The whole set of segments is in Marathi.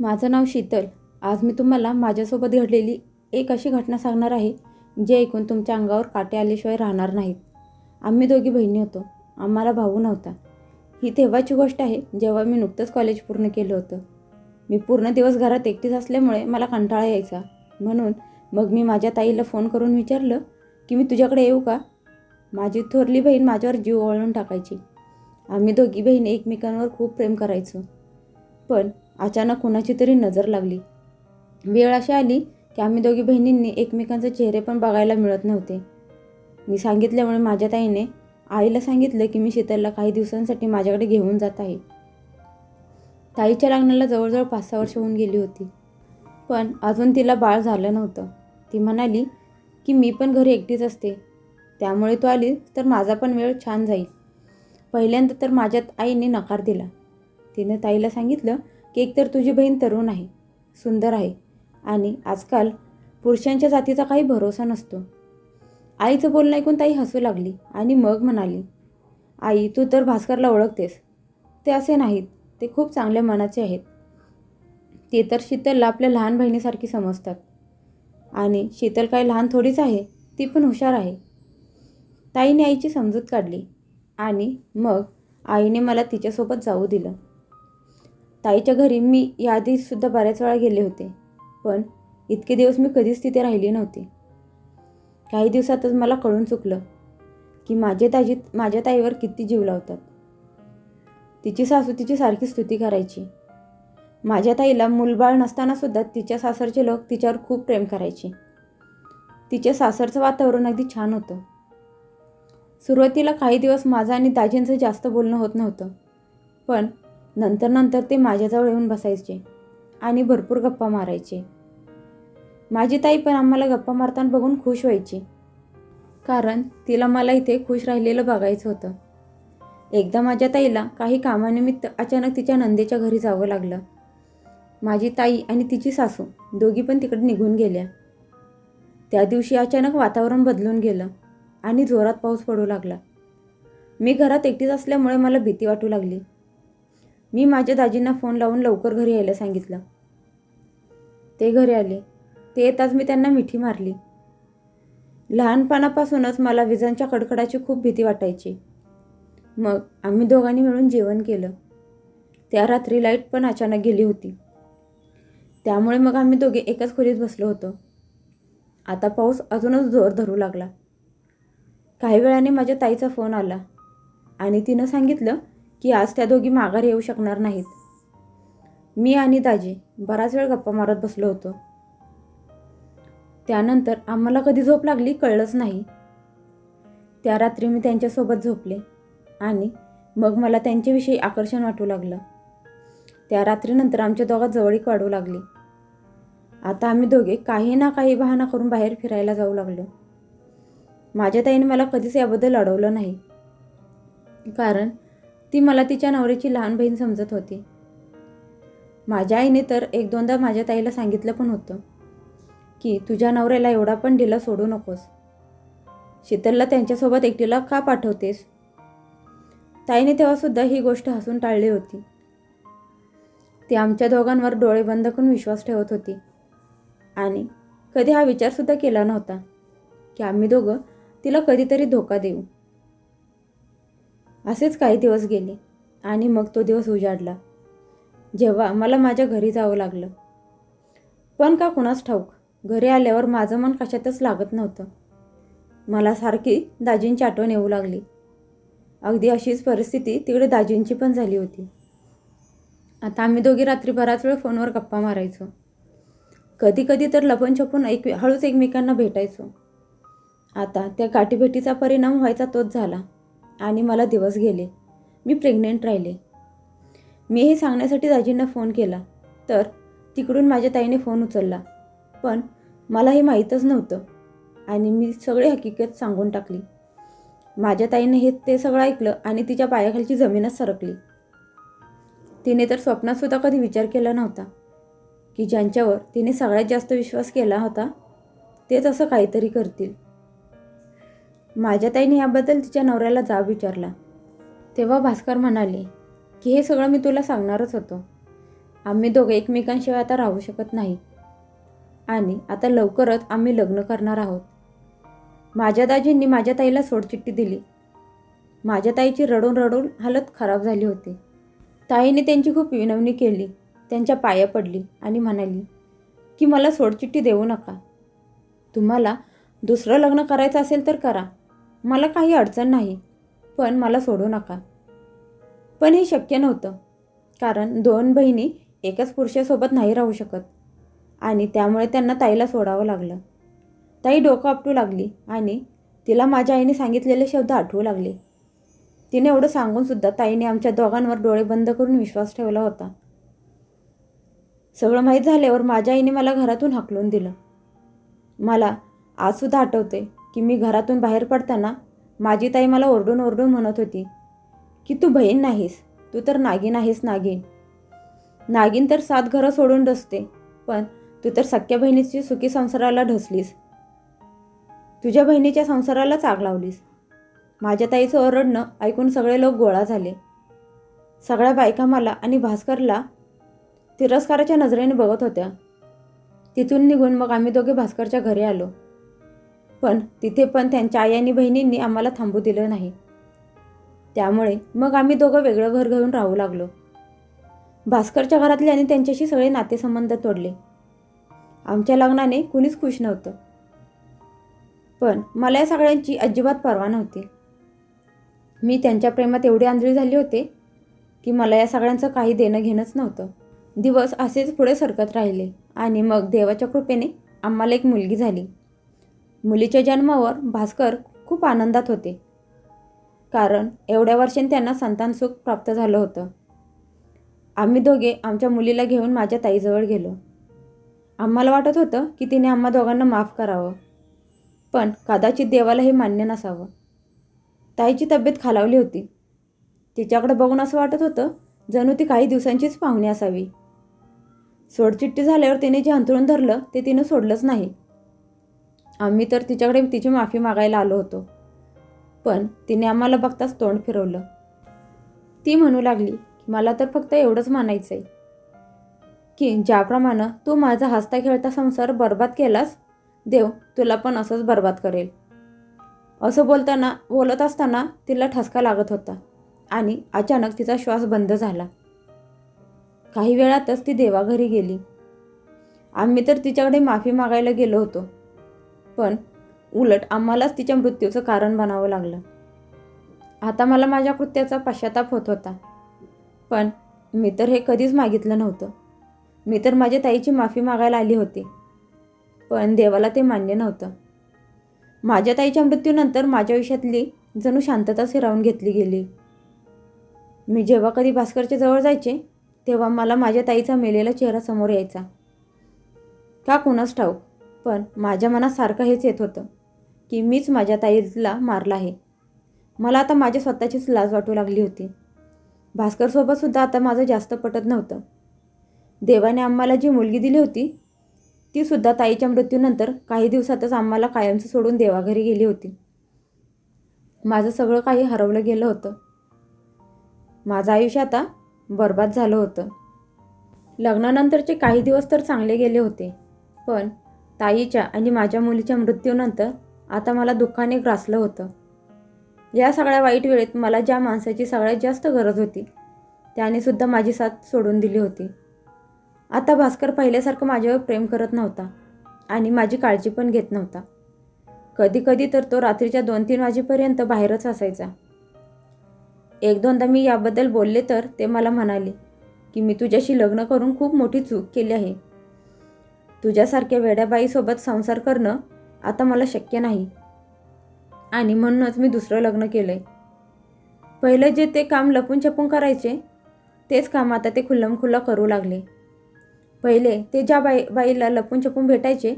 माझं नाव शीतल. आज मी तुम्हाला माझ्यासोबत घडलेली एक अशी घटना सांगणार आहे जे ऐकून तुमच्या अंगावर काटे आल्याशिवाय राहणार नाहीत. आम्ही दोघी बहिणी होतो. आम्हाला भाऊ नव्हता. ही तेव्हाची गोष्ट आहे जेव्हा मी नुकतंच कॉलेज पूर्ण केलं होतं. मी पूर्ण दिवस घरात एकटीच असल्यामुळे मला कंटाळा यायचा. म्हणून मग मी माझ्या ताईला फोन करून विचारलं की मी तुझ्याकडे येऊ का? माझी थोरली बहीण माझ्यावर जीव ओळून टाकायची. आम्ही दोघी बहीण एकमेकांवर खूप प्रेम करायचो. पण अचानक कुणाची तरी नजर लागली. वेळ अशी आली की आम्ही दोघी बहिणींनी एकमेकांचे चेहरे पण बघायला मिळत नव्हते. मी सांगितल्यामुळे माझ्या ताईने आईला सांगितलं की मी शीतलला काही दिवसांसाठी माझ्याकडे घेऊन जात आहे. ताईच्या लग्नाला जवळजवळ पाच सहा वर्ष होऊन गेली होती. पण अजून तिला बाळ झालं नव्हतं. ती म्हणाली की मी पण घरी एकटीच असते. त्यामुळे तू आली तर माझा पण वेळ छान जाईल. पहिल्यांदा तर माझ्या आईने नकार दिला. तिने ताईला सांगितलं की एकतर तुझी बहीण तरुण आहे सुंदर आहे आणि आजकाल पुरुषांच्या जातीचा काही भरोसा नसतो. आईचं बोलणं ऐकून ताई हसू लागली आणि मग म्हणाली आई तू तर भास्करला ओळखतेस. ते असे नाहीत. ते खूप चांगल्या मनाचे आहेत. ते तर शीतलला आपल्या लहान बहिणीसारखी समजतात. आणि शीतल काही लहान थोडीच आहे ती पण हुशार आहे. ताईने आईची समजूत काढली आणि मग आईने मला तिच्यासोबत जाऊ दिलं. ताईच्या घरी मी याआधीसुद्धा बऱ्याच वेळा गेले होते पण इतके दिवस मी कधीच तिथे राहिली नव्हती. काही दिवसातच मला कळून चुकलं की माझे ताजी माझ्या ताईवर किती जीव लावतात. तिची सासू तिची सारखी स्तुती करायची. माझ्या ताईला मूलबाळ नसतानासुद्धा तिच्या सासरचे लोक तिच्यावर खूप प्रेम करायचे. तिच्या सासरचं वातावरण अगदी छान होतं. सुरुवातीला काही दिवस माझं आणि दाजींचं जास्त बोलणं होत नव्हतं पण नंतर नंतर ते माझ्याजवळ येऊन बसायचे आणि भरपूर गप्पा मारायचे. माझी ताई पण आम्हाला गप्पा मारताना बघून खुश व्हायची. कारण तिला मला इथे खुश राहिलेलं बघायचं होतं. एकदा माझ्या ताईला काही कामानिमित्त अचानक तिच्या नंदेच्या घरी जावं लागलं. माझी ताई आणि तिची सासू दोघी पण तिकडे निघून गेल्या. त्या दिवशी अचानक वातावरण बदलून गेलं आणि जोरात पाऊस पडू लागला. मी घरात एकटीच असल्यामुळे मला भीती वाटू लागली. मी माझ्या दाजींना फोन लावून लवकर घरी यायला सांगितलं. ते घरी आले. ते येताच मी त्यांना मिठी मारली. लहानपणापासूनच मला विजांच्या कडकडाची खूप भीती वाटायची. मग आम्ही दोघांनी मिळून जेवण केलं. त्या रात्री लाइट पण अचानक गेली होती. त्यामुळे मग आम्ही दोघे एकाच खोलीत बसलो होतो. आता पाऊस अजूनच जोर धरू लागला. काही वेळाने माझ्या ताईचा फोन आला आणि तिनं सांगितलं की आज त्या दोघी माघार येऊ शकणार नाहीत. मी आणि दाजी बराच वेळ गप्पा मारत बसलो होतो. त्यानंतर आम्हाला कधी झोप लागली कळलंच नाही. त्या रात्री मी त्यांच्यासोबत झोपले आणि मग मला त्यांच्याविषयी आकर्षण वाटू लागलं. त्या रात्रीनंतर आमच्या दोघात जवळीक वाढू लागली. आता आम्ही दोघे काही ना काही बहाणा करून बाहेर फिरायला जाऊ लागलो. माझ्या ताईने मला कधीच याबद्दल अडवलं नाही. कारण ती मला तिच्या नवऱ्याची लहान बहीण समजत होती. माझ्या आईने तर एक दोनदा माझ्या ताईला सांगितलं पण होतं की तुझ्या नवऱ्याला एवढा पण ढिला सोडू नकोस. शीतलला त्यांच्यासोबत एकटीला का पाठवतेस? ताईने तेव्हासुद्धा ही गोष्ट हसून टाळली होती. ती आमच्या दोघांवर डोळे बंद करून विश्वास ठेवत होती. आणि कधी हा विचारसुद्धा केला नव्हता की आम्ही दोघं तिला कधीतरी धोका देऊ. असेच काही दिवस गेले आणि मग तो दिवस उजाडला. जेव्हा मला माझ्या घरी जावं लागलं. पण का कुणास ठाऊक घरी आल्यावर माझं मन कशातच लागत नव्हतं. मला सारखी दाजींची आठवण येऊ लागली. अगदी अशीच परिस्थिती तिकडे दाजींची पण झाली होती. आता आम्ही दोघी रात्री बराच वेळ फोनवर गप्पा मारायचो. कधी कधी तर लपून छपून एक हळूच एकमेकांना भेटायचो. आता त्या गाठीभेटीचा परिणाम व्हायचा तोच झाला. आणि मला दिवस गेले. मी प्रेग्नेंट राहिले. मी हे सांगण्यासाठी दाजींना फोन केला. तर तिकडून माझ्या ताईने फोन उचलला. पण मला हे माहीतच नव्हतं. आणि मी सगळी हकीकत सांगून टाकली. माझ्या ताईने हे ते सगळं ऐकलं आणि तिच्या पायाखालची जमीनच सरकली. तिने तर स्वप्नातसुद्धा कधी विचार केला नव्हता. की ज्यांच्यावर तिने सगळ्यात जास्त विश्वास केला होता तेच असं काहीतरी करतील. माझ्या ताईने याबद्दल तिच्या नवऱ्याला जाब विचारला. तेव्हा भास्कर म्हणाले की हे सगळं मी तुला सांगणारच होतो. आम्ही दोघे एकमेकांशिवाय आता राहू शकत नाही. आणि आता लवकरच आम्ही लग्न करणार आहोत. माझ्या दाजींनी माझ्या ताईला सोडचिठ्ठी दिली. माझ्या ताईची रडून रडून हालत खराब झाली होती. ताईने त्यांची खूप विनवणी केली. त्यांच्या पाया पडली आणि म्हणाली की मला सोडचिठ्ठी देऊ नका. तुम्हाला दुसरं लग्न करायचं असेल तर करा. मला काही अडचण नाही पण मला सोडू नका. पण हे शक्य नव्हतं कारण दोन बहिणी एकाच पुरुषासोबत नाही राहू शकत आणि त्यामुळे त्यांना ताईला सोडावं लागलं. ताई डोकं आपटू लागली आणि तिला माझ्या आईने सांगितलेले शब्द आठवू लागले. तिने एवढं सांगूनसुद्धा ताईने आमच्या दोघांवर डोळे बंद करून विश्वास ठेवला होता. सगळं माहीत झाल्यावर माझ्या आईने मला घरातून हाकलून दिलं. मला आजसुद्धा आठवते की मी घरातून बाहेर पडताना माझी ताई मला ओरडून ओरडून म्हणत होती की तू बहीण नाहीस तू तर नागिन आहेस नागिन नागिन तर सात घरं सोडून डसते पण तू तर सख्या बहिणीची सुखी संसाराला ढसलीस. तुझ्या बहिणीच्या संसारालाच आग लावलीस. माझ्या ताईचं ओरडणं ऐकून सगळे लोक गोळा झाले. सगळ्या बायका मला आणि भास्करला तिरस्काराच्या नजरेने बघत होत्या. तिथून निघून मग आम्ही दोघे भास्करच्या घरी आलो. पण तिथे पण त्यांच्या आई आणि बहिणींनी आम्हाला थांबू दिलं नाही. त्यामुळे मग आम्ही दोघं वेगळं घर घेऊन राहू लागलो. भास्करच्या घरातल्याने त्यांच्याशी सगळे नातेसंबंध तोडले. आमच्या लग्नाने कुणीच खुश नव्हतं. पण मला या सगळ्यांची अजिबात पर्वा नव्हती. मी त्यांच्या प्रेमात एवढी आंधळी झाली होते की मला या सगळ्यांचं काही देणं घेणंच नव्हतं. दिवस असेच पुढे सरकत राहिले आणि मग देवाच्या कृपेने आम्हाला एक मुलगी झाली. मुलीच्या जन्मावर भास्कर खूप आनंदात होते. कारण एवढ्या वर्षांनी त्यांना संतान सुख प्राप्त झालं होतं. आम्ही दोघे आमच्या मुलीला घेऊन माझ्या ताईजवळ गेलो. आम्हाला वाटत होतं की तिने आम्हा दोघांना माफ करावं. पण कदाचित देवाला हे मान्य नसावं. ताईची तब्येत खालावली होती. तिच्याकडे बघून असं वाटत होतं जणू ती काही दिवसांचीच पाहुणी असावी. सोडचिट्टी झाल्यावर तिने जे अंथरून धरलं ते तिनं सोडलंच नाही. आम्ही तर तिच्याकडे तिची माफी मागायला आलो होतो. पण तिने आम्हाला बघताच तोंड फिरवलं. ती म्हणू लागली मला तर फक्त एवढंच मानायचं आहे की ज्याप्रमाणे तू माझा हसता खेळता संसार बर्बाद केलास देव तुला पण असंच बर्बाद करेल. असं बोलताना बोलत असताना तिला ठसका लागत होता आणि अचानक तिचा श्वास बंद झाला. काही वेळातच ती देवाघरी गेली. आम्ही तर तिच्याकडे माफी मागायला गेलो होतो. पण उलट आम्हालाच तिच्या मृत्यूचं कारण बनावं लागलं. आता मला माझ्या कृत्याचा पश्चाताप होत होता. पण मी तर हे कधीच मागितलं नव्हतं. मी तर माझ्या ताईची माफी मागायला आली होती. पण देवाला ते मान्य नव्हतं. माझ्या ताईच्या मृत्यूनंतर माझ्या आयुष्यातली जणू शांतता हिरावून घेतली गेली. मी जेव्हा कधी भास्करच्या जवळ जायचे तेव्हा मला माझ्या ताईचा मेलेला चेहरा समोर यायचा. का कुणास ठाऊक? पण माझ्या मनात सारखं हेच येत होतं की मीच माझ्या ताईला मारलं आहे. मला आता माझ्या स्वतःचीच लाज वाटू लागली होती. भास्करसोबतसुद्धा आता माझं जास्त पटत नव्हतं. देवाने आम्हाला जी मुलगी दिली होती तीसुद्धा ताईच्या मृत्यूनंतर काही दिवसातच आम्हाला कायमचं सोडून देवाघरी गेली होती. माझं सगळं काही हरवलं गेलं होतं. माझं आयुष्य आता बर्बाद झालं होतं. लग्नानंतरचे काही दिवस तर चांगले गेले होते पण ताईच्या आणि माझ्या मुलीच्या मृत्यूनंतर आता मला दुःखाने ग्रासलं होतं. या सगळ्या वाईट वेळेत मला ज्या माणसाची सगळ्यात जास्त गरज होती त्याने सुद्धा माझी साथ सोडून दिली होती. आता भास्कर पहिल्यासारखं माझ्यावर प्रेम करत नव्हता आणि माझी काळजी पण घेत नव्हता. कधी कधी तर तो रात्रीच्या दोन तीन वाजेपर्यंत बाहेरच असायचा. एक दोनदा मी याबद्दल बोलले तर ते मला म्हणाले की मी तुझ्याशी लग्न करून खूप मोठी चूक केली आहे. तुझ्यासारख्या वेड्याबाईसोबत संसार करणं आता मला शक्य नाही. आणि म्हणूनच मी दुसरं लग्न केलं आहे पहिलं जे ते काम लपून छपून करायचे तेच काम आता ते खुल्लमखुल्ला करू लागले. पहिले ते ज्या बाई बाईला लपून छपून भेटायचे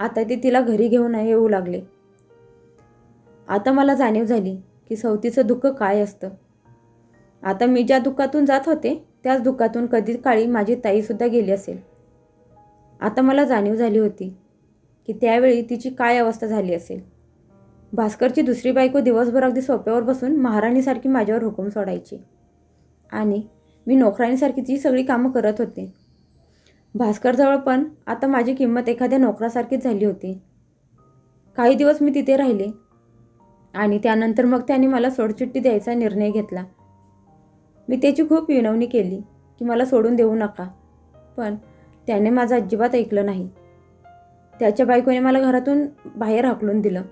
आता ते तिला घरी घेऊन येऊ लागले. आता मला जाणीव झाली की सवतीचं दुःख काय असतं. आता मी ज्या दुःखातून जात होते त्याच दुःखातून कधी काळी माझी ताईसुद्धा गेली असेल. आता मला जाणीव झाली होती की त्यावेळी तिची काय अवस्था झाली असेल. भास्करची दुसरी बायको दिवसभर अगदी सोप्यावर बसून महाराणीसारखी माझ्यावर हुकूम सोडायची. आणि मी नोकराणीसारखी ती सगळी कामं करत होते. भास्करजवळ पण आता माझी किंमत एखाद्या नोकरासारखीच झाली होती. काही दिवस मी तिथे राहिले आणि त्यानंतर मग त्याने मला सोडचिठ्ठी द्यायचा निर्णय घेतला. मी त्याची खूप विनवणी केली की मला सोडून देऊ नका. पण त्याने माझं अजिबात ऐकलं नाही. त्याच्या बायकोने मला घरातून बाहेर हाकलून दिलं.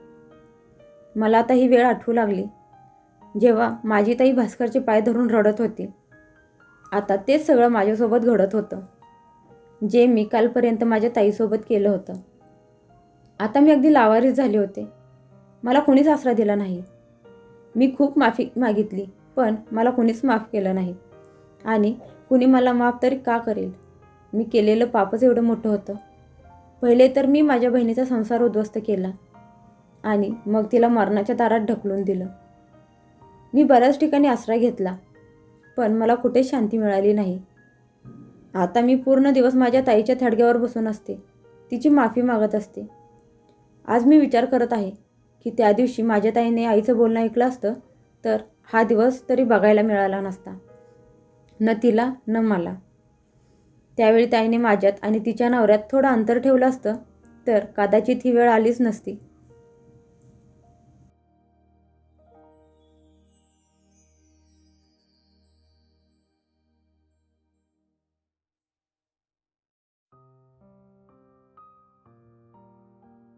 मला आता ही वेळ आठवू लागली. जेव्हा माझी ताई भास्करचे पाय धरून रडत होती. आता तेच सगळं माझ्यासोबत घडत होतं. जे मी कालपर्यंत माझ्या ताईसोबत केलं होतं. आता मी अगदी लावारीस झाले होते. मला कोणीच आसरा दिला नाही. मी खूप माफी मागितली पण मला कोणीच माफ केलं नाही. आणि कुणी मला माफ तरी का करेल? मी केलेलं पापच एवढं मोठं होतं. पहिले तर मी माझ्या बहिणीचा संसार उद्ध्वस्त केला आणि मग तिला मरणाच्या दारात ढकलून दिलं. मी बऱ्याच ठिकाणी आश्रय घेतला पण मला कुठेच शांती मिळाली नाही. आता मी पूर्ण दिवस माझ्या ताईच्या थडग्यावर बसून असते तिची माफी मागत असते. आज मी विचार करत आहे की त्या दिवशी माझ्या ताईने आईचं बोलणं ऐकलं असतं तर हा दिवस तरी बघायला मिळाला नसता. न तिला न मला. त्यावेळी ताईने माझ्यात आणि तिच्या नवऱ्यात थोडं अंतर ठेवलं असतं तर कदाचित ही वेळ आलीच नसती.